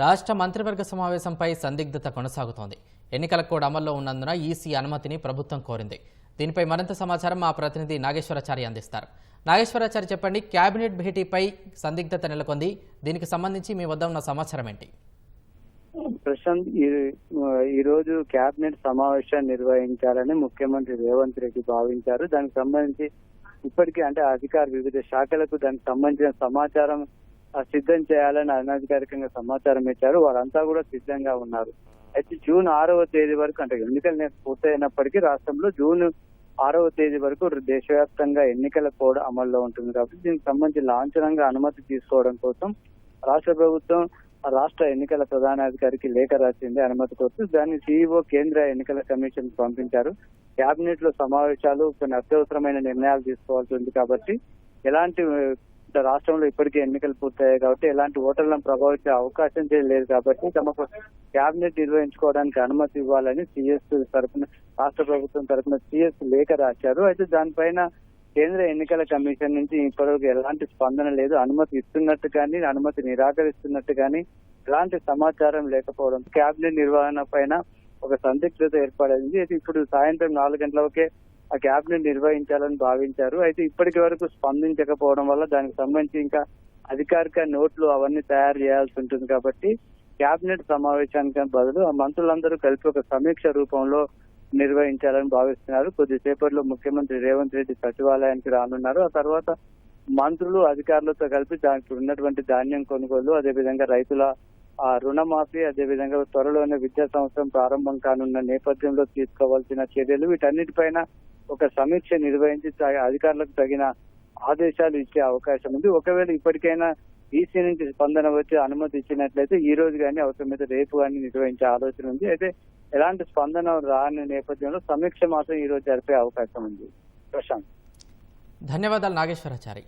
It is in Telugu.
రాష్ట్ర మంత్రివర్గ సమావేశంపై సందిగ్ధత కొనసాగుతోంది. ఎన్నికల కోడ్ అమల్లో ఉన్నందున ఈసీ అనుమతిని ప్రభుత్వం కోరింది. దీనిపై మరింత సమాచారం మా ప్రతినిధి నాగేశ్వరాచారి అందిస్తారు. నాగేశ్వరాచారి చెప్పండి కేబినెట్ భేటీపై సందిగ్ధత నెలకొంది. దీనికి సంబంధించి మీ వద్ద ఉన్న సమాచారం ఏంటి? ప్రశాంత్ ఈ రోజు కేబినెట్ సమావేశాన్ని నిర్వహించాలని ముఖ్యమంత్రి రేవంత్ రెడ్డి భావించారు. దానికి సంబంధించి ఇప్పటికే అంటే అధికార వివిధ శాఖలకు దానికి సంబంధించిన సమాచారం సిద్ధం చేయాలని అనధికారికంగా సమాచారం ఇచ్చారు. వారంతా కూడా సిద్ధంగా ఉన్నారు. అయితే జూన్ ఆరవ తేదీ వరకు అంటే ఎన్నికలు నేను పూర్తయినప్పటికీ రాష్ట్రంలో జూన్ ఆరవ తేదీ వరకు దేశవ్యాప్తంగా ఎన్నికల కోడ్ అమల్లో ఉంటుంది కాబట్టి దీనికి సంబంధించి లాంఛనంగా అనుమతి తీసుకోవడం కోసం రాష్ట్ర ప్రభుత్వం రాష్ట్ర ఎన్నికల ప్రధానాధికారికి లేఖ రాసింది అనుమతి కోసం. దాన్ని సీఈఓ కేంద్ర ఎన్నికల కమిషన్ పంపించారు. కేబినెట్లో సమావేశాలు కొన్ని అత్యవసరమైన నిర్ణయాలు తీసుకోవాల్సి ఉంది కాబట్టి ఎలాంటి రాష్ట్రంలో ఇప్పటికే ఎన్నికలు పూర్తయ్యాయి కాబట్టి ఎలాంటి ఓటర్లను ప్రభావించే అవకాశం లేదు కాబట్టి తమకు కేబినెట్ నిర్వహించుకోవడానికి అనుమతి ఇవ్వాలని సిఎస్ తరఫున రాష్ట్ర ప్రభుత్వం తరఫున సిఎస్ లేఖ రాశారు. అయితే దానిపైన కేంద్ర ఎన్నికల కమిషన్ నుంచి ఇప్పటివరకు ఎలాంటి స్పందన లేదు. అనుమతి ఇస్తున్నట్టు కానీ అనుమతి నిరాకరిస్తున్నట్టు కానీ ఎలాంటి సమాచారం లేకపోవడం కేబినెట్ నిర్వహణ పైన ఒక సందిగ్ధత ఏర్పడింది. అయితే ఇప్పుడు సాయంత్రం నాలుగు గంటలకే ఆ కేబినెట్ నిర్వహించాలని భావించారు. అయితే ఇప్పటికి వరకు స్పందించకపోవడం వల్ల దానికి సంబంధించి ఇంకా అధికారిక నోట్లు అవన్నీ తయారు చేయాల్సి ఉంటుంది కాబట్టి కేబినెట్ సమావేశానికి బదులు ఆ మంత్రులందరూ కలిపి ఒక సమీక్ష రూపంలో నిర్వహించాలని భావిస్తున్నారు. కొద్దిసేపట్లో ముఖ్యమంత్రి రేవంత్ రెడ్డి సచివాలయానికి రానున్నారు. ఆ తర్వాత మంత్రులు అధికారులతో కలిపి దానికి ఉన్నటువంటి ధాన్యం కొనుగోలు అదేవిధంగా రైతుల ఆ రుణమాఫీ అదేవిధంగా త్వరలోనే విద్యా సంవత్సరం ప్రారంభం కానున్న నేపథ్యంలో తీసుకోవాల్సిన చర్యలు వీటన్నిటిపైన ఒక సమీక్ష నిర్వహించి అధికారులకు తగిన ఆదేశాలు ఇచ్చే అవకాశం ఉంది. ఒకవేళ ఇప్పటికైనా ఈసీ నుంచి స్పందన వచ్చి అనుమతి ఇచ్చినట్లయితే ఈ రోజు కానీ అవసరమైతే రేపు కానీ నిర్వహించే ఆలోచన ఉంది. అయితే ఎలాంటి స్పందన రాని నేపథ్యంలో సమీక్ష మాత్రం ఈ రోజు జరిపే అవకాశం ఉంది. ప్రశాంత్. ధన్యవాదాలు నాగేశ్వరాచారి.